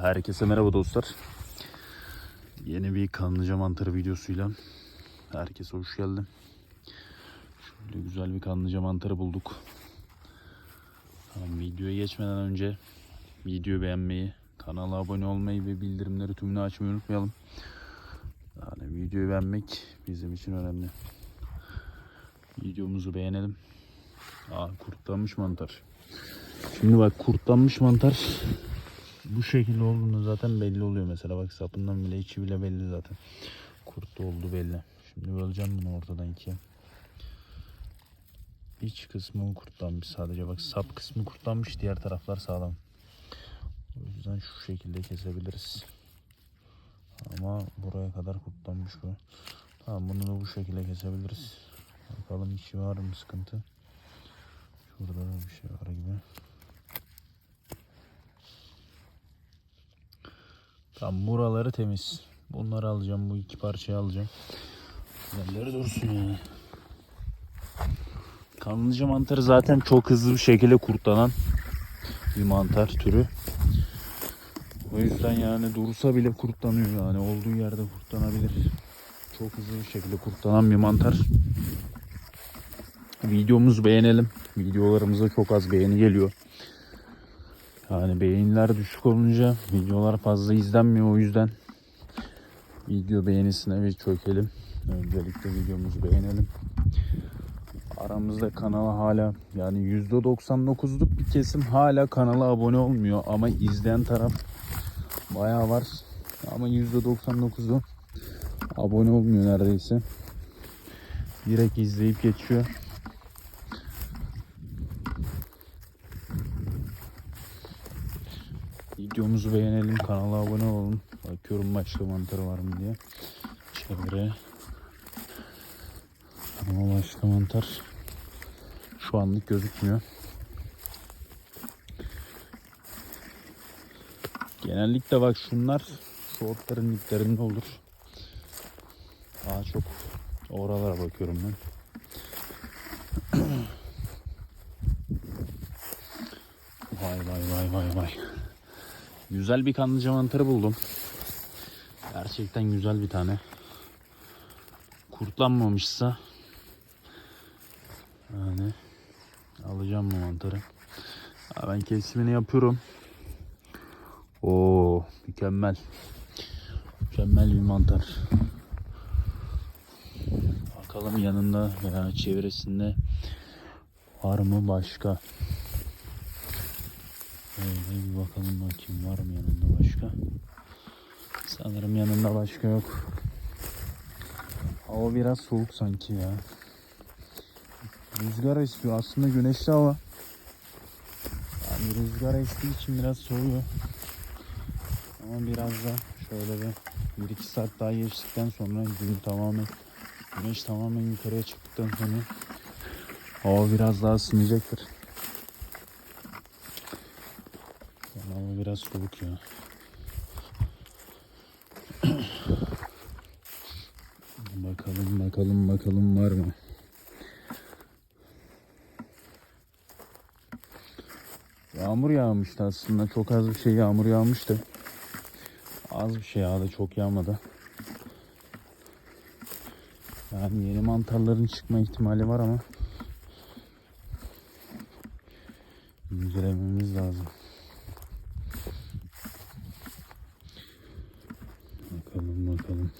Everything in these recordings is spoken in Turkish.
Herkese merhaba dostlar. Yeni bir kanlıca mantarı videosuyla herkese hoş geldi. Şöyle güzel bir kanlıca mantarı bulduk. Tamam, videoya geçmeden önce videoyu beğenmeyi, kanala abone olmayı ve bildirimleri tümünü açmayı unutmayalım. Yani videoyu beğenmek bizim için önemli. Videomuzu beğenelim. Aa kurtlanmış mantar. Şimdi bak kurtlanmış mantar bu şekilde olduğunu zaten belli oluyor mesela bak sapından bile içi bile belli zaten. Kurt oldu belli. Şimdi böleceğim bunu ortadan ikiye. İç kısmı kurtlanmış sadece bak sap kısmı kurtlanmış diğer taraflar sağlam. O yüzden şu şekilde kesebiliriz. Ama buraya kadar kurtlanmış bu. Tamam bunu da bu şekilde kesebiliriz. Bakalım içi var mı sıkıntı. Şurada da bir şey var gibi. Tamam buraları temiz. Bunları alacağım. Bu iki parçayı alacağım. Diğerleri dursun ya. Kanlıca mantarı zaten çok hızlı bir şekilde kurtlanan bir mantar türü. O yüzden yani dursa bile kurtlanıyor yani olduğu yerde kurtlanabilir. Çok hızlı bir şekilde kurtlanan bir mantar. Videomuzu beğenelim. Videolarımıza çok az beğeni geliyor. Yani beğeniler düşük olunca videolar fazla izlenmiyor o yüzden video beğenisine bir çökelim. Öncelikle videomuzu beğenelim. Aramızda kanala hala yani %99'luk bir kesim hala kanala abone olmuyor ama izleyen taraf bayağı var. Ama %99'u abone olmuyor neredeyse. Direkt izleyip geçiyor. Videomuzu beğenelim, kanala abone olalım. Bakıyorum başka mantarı var mı diye. Çevre. Ama başka mantar şu anlık gözükmüyor. Genellikle bak şunlar şortların diplerinde olur. Daha çok oralara bakıyorum ben. Vay vay vay vay vay. Güzel bir kanlıca mantarı buldum. Gerçekten güzel bir tane. Kurtlanmamışsa yani alacağım bu mantarı. Ben kesimini yapıyorum. Oo mükemmel. Mükemmel bir mantar. Bakalım yanında veya çevresinde var mı başka? Şöyle bir bakalım bakayım var mı yanında başka? Sanırım yanında başka yok. Hava biraz soğuk sanki ya. Rüzgar esiyor. Aslında güneşli hava. Yani rüzgar estiği için biraz soğuyor. Ama biraz da şöyle bir 1-2 saat daha geçtikten sonra gün tamamen güneş tamamen yukarıya çıktıktan sonra hava biraz daha ısınacaktır. Ama biraz soğuk ya. bakalım bakalım bakalım var mı? Yağmur yağmıştı aslında. Çok az bir şey yağmur yağmıştı. Az bir şey yağdı. Çok yağmadı. Yani yeni mantarların çıkma ihtimali var ama incelememiz lazım. Bakalım bakalım.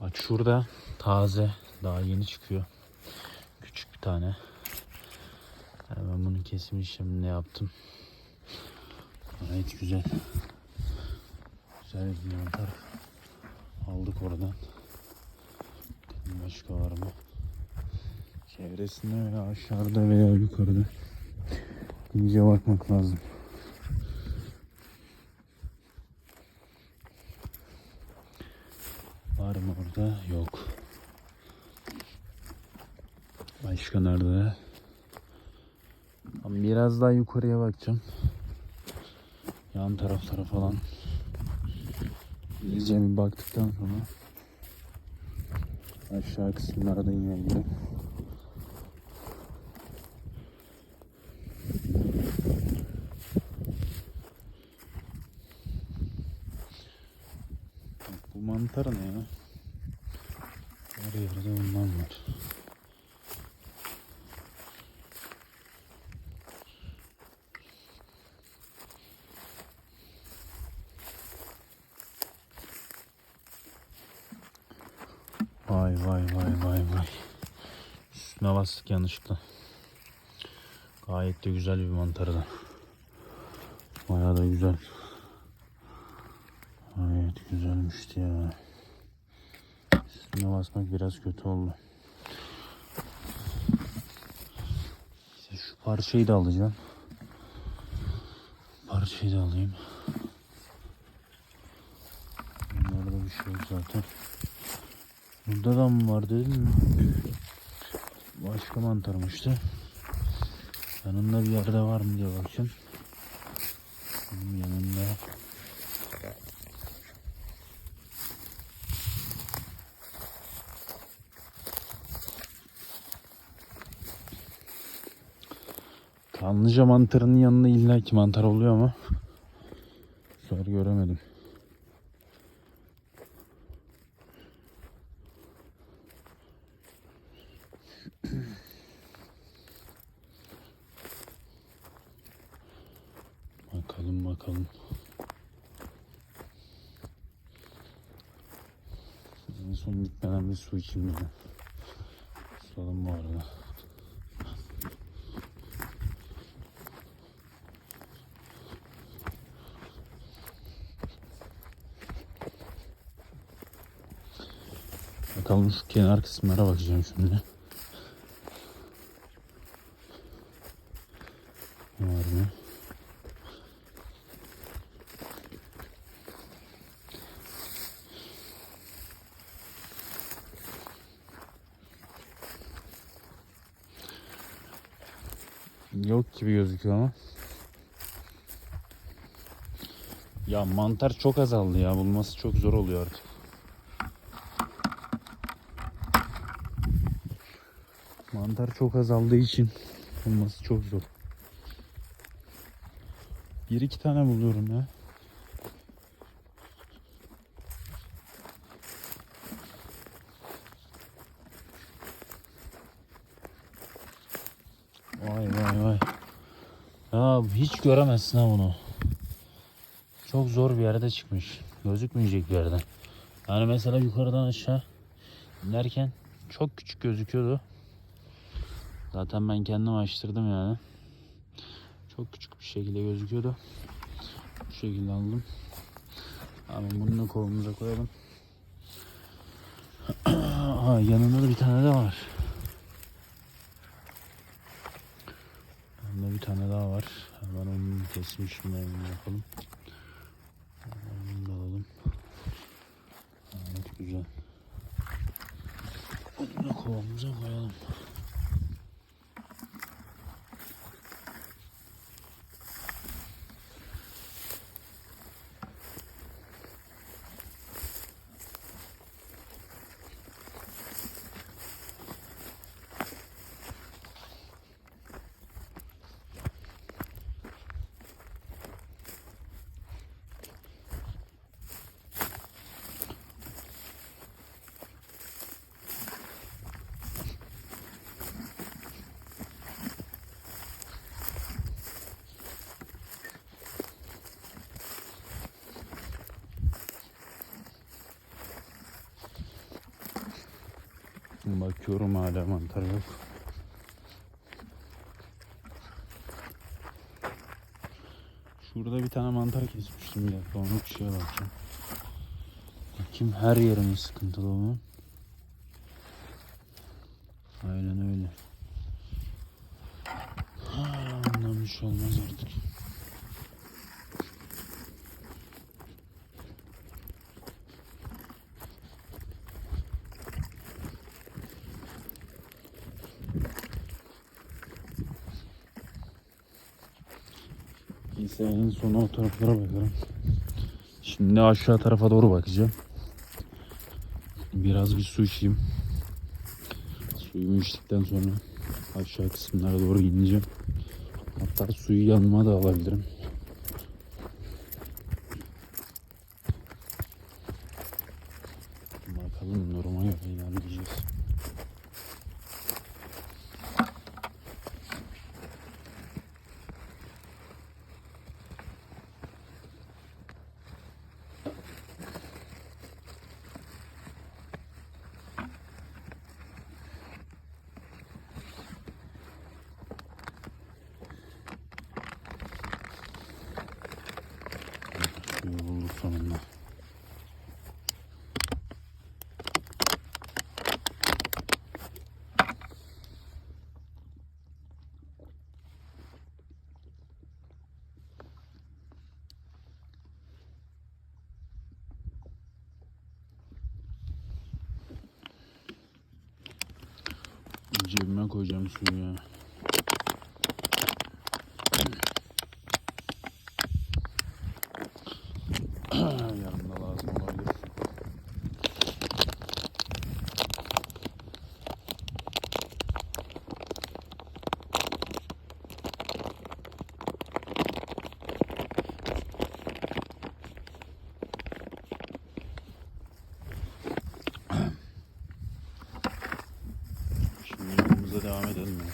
Bak şurada taze daha yeni çıkıyor. Küçük bir tane. Yani ben bunun kesim işlemini yaptım. Gayet güzel. Güzel bir mantar aldık oradan. Başka var mı? Çevresinde veya aşağıda veya yukarıda. İyice bakmak lazım. Var mı orada? Yok. Başka nerede? Biraz daha yukarıya bakacağım. Yan taraflara falan. İyice bir baktıktan sonra Aşağı kısımlarda yine gibi. Bak, Bu mantar ne ya? Her yerde bundan var. Vay vay vay vay vay. Üstüne bastık yanlışlıkla. Gayet de güzel bir mantarı da. Bayağı da güzel. Gayet güzelmişti ya. Üstüne basmak biraz kötü oldu. İşte şu parçayı da alacağım. Parçayı da alayım. Bunlarda bir şey yok zaten. Burada da mı var dedim mi? Başka mantarmıştı. Yanında bir yerde var mı diye bakacağım. Bunun yanında. Kanlıca mantarının yanında illaki mantar oluyor ama bu göremedim. Bakalım bakalım. En son içeyim dedim. Susadım bu arada. Bakalım şu kenar kısımlara bakacağım şimdi. Var mı? Yok gibi gözüküyor ama. Ya mantar çok azaldı ya. Bulması çok zor oluyor artık. Mantar çok azaldığı için bulması çok zor. Bir iki tane buluyorum ya. Vay vay vay. Ya hiç göremezsin ha bunu. Çok zor bir yerde çıkmış. Gözükmeyecek bir yerden. Yani mesela yukarıdan aşağı inerken çok küçük gözüküyordu. Zaten ben kendim açtırdım yani. Çok küçük bir şekilde gözüküyordu. Bu şekilde aldım. Ama bunu da kolumuza koyalım. Aa, yanında da bir tane de var. Yanında bir tane daha var. Hemen onu kesmişim ben onu yapalım. Onu da alalım. Evet güzel. Bunu da kovamıza koyalım. Bakıyorum hala mantar yok. Şurada bir tane mantar kesmiştim bir dakika onu bir şeye bakacağım. Bakayım her yerimi sıkıntılı onun. Aynen öyle. Şey olmaz artık. Neyse en sona o taraflara bakarım. Şimdi aşağı tarafa doğru bakacağım. Biraz bir su içeyim. Suyumu içtikten sonra aşağı kısımlara doğru ineceğim. Hatta suyu yanıma da alabilirim. Bakalım duruma göre ilerleyeceğiz. Suyu bulduk sonunda. Cebime koyacağım suyu ya. Yanımda lazım olabilir. Şimdi yolumuza devam edelim ya.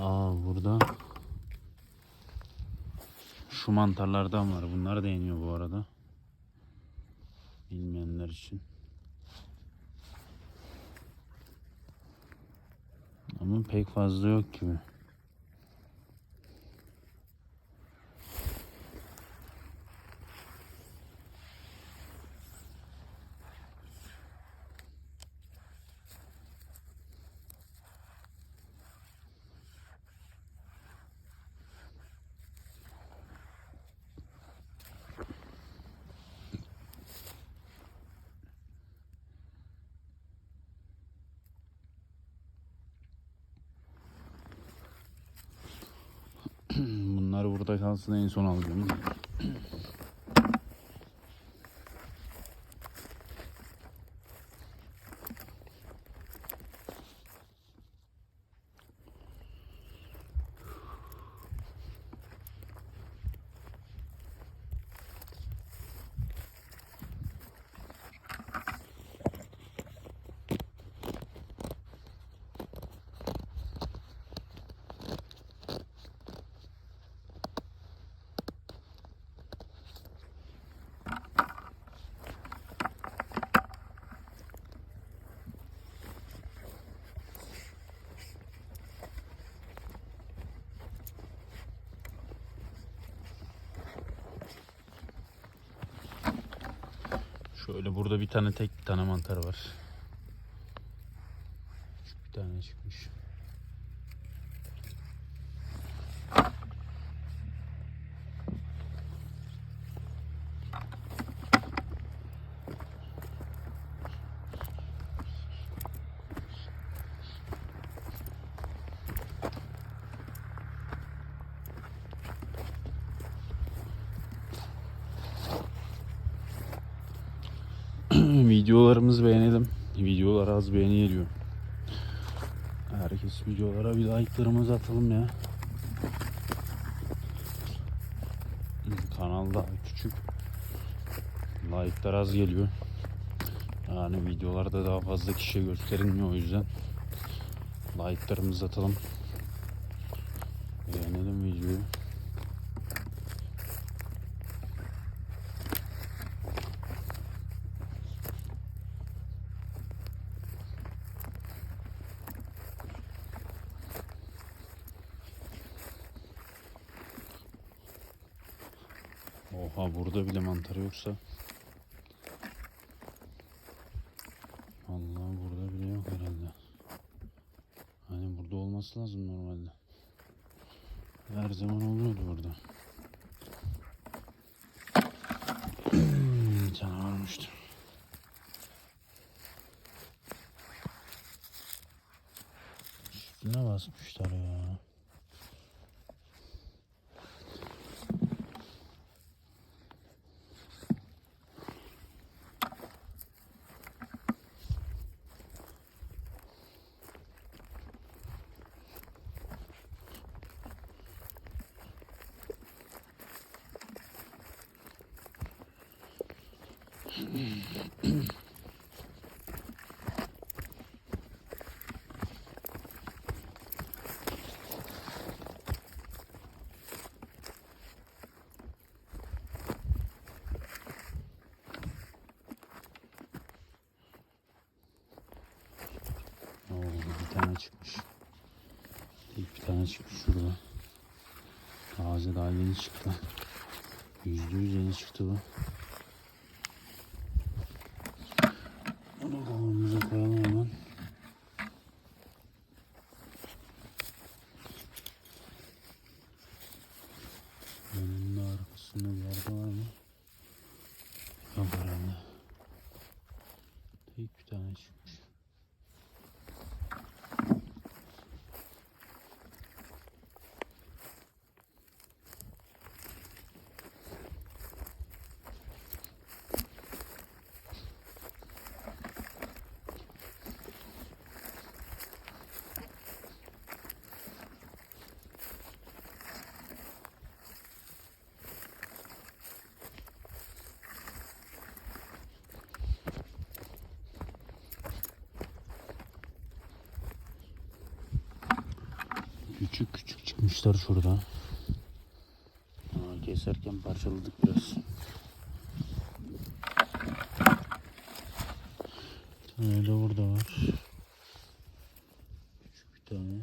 Aa burada şu mantarlardan var. Bunlar da yeniyor bu arada. Bilmeyenler için. Ama pek fazla yok gibi. Bunlar burada kalsın en son alacağım. Şöyle burada bir tane tek bir tane mantar var. Küçük bir tane çıkmış. Videolarımızı beğenelim. Videolar az beğeni geliyor. Herkes videolara bir like'larımızı atalım ya. Kanal daha küçük. Like'lar az geliyor. Yani videolarda daha fazla kişiye gösterilmiyor o yüzden. Like'larımızı atalım. Beğenelim burada bile mantar yoksa Vallahi burada bile yok herhalde. Hani burada olması lazım normalde. Her zaman oluyordu burada. Canavarmıştır. Üstüne basmışlar ya. Çıkmış. İlk bir tane çıkmış şurada. Taze daha yeni çıktı. Yüzde yüz yeni çıktı bu. Onu kovamıza koyalım hemen. Önünde arkasında bir yerde var mı? Yok herhalde. Tek bir tane çıkmış. Küçük küçük çıkmışlar şurada. Aa, keserken parçaladık biraz. Bir tane burada var. Küçük bir tane.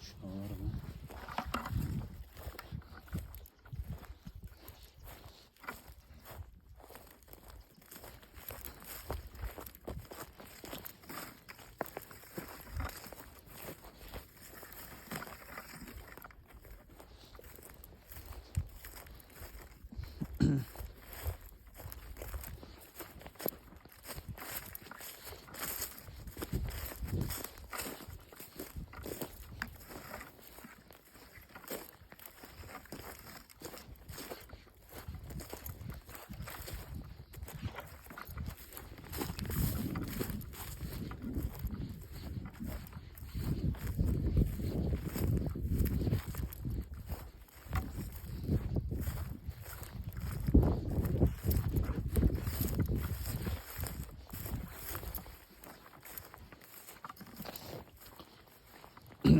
Şu var mı?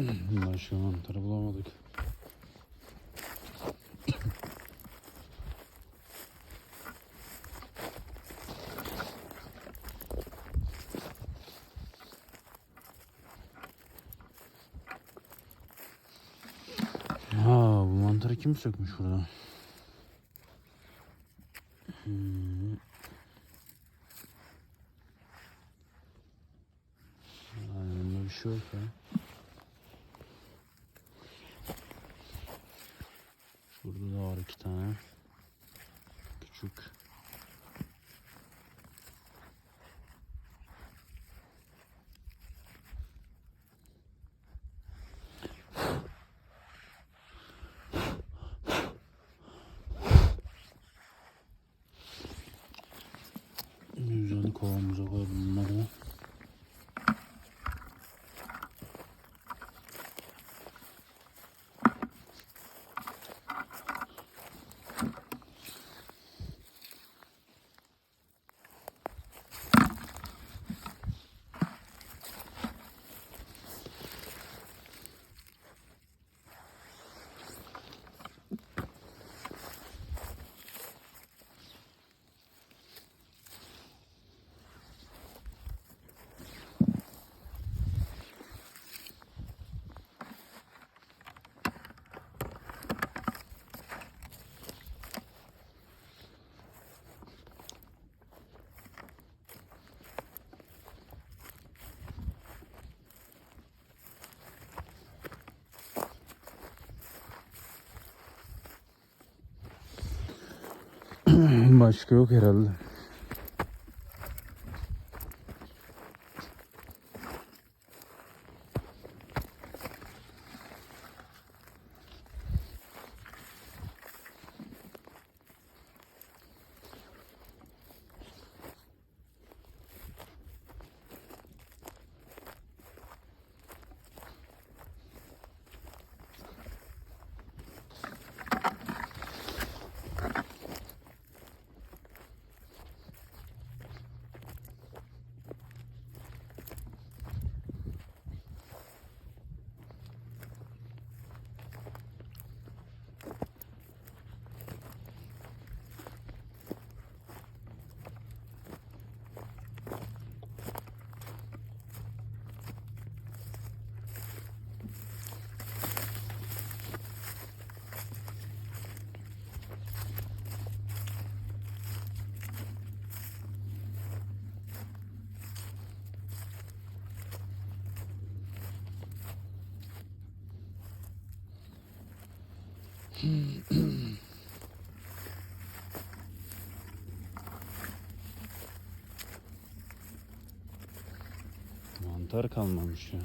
Başka mantarı bulamadık. Ha bu mantarı kim sökmüş burada? Hmm. Yani bunda bir şey yok ya. Şurada da var iki tane. Küçük. Güzel kovamıza koyalım Başka yok herhalde. Mantar kalmamış ya.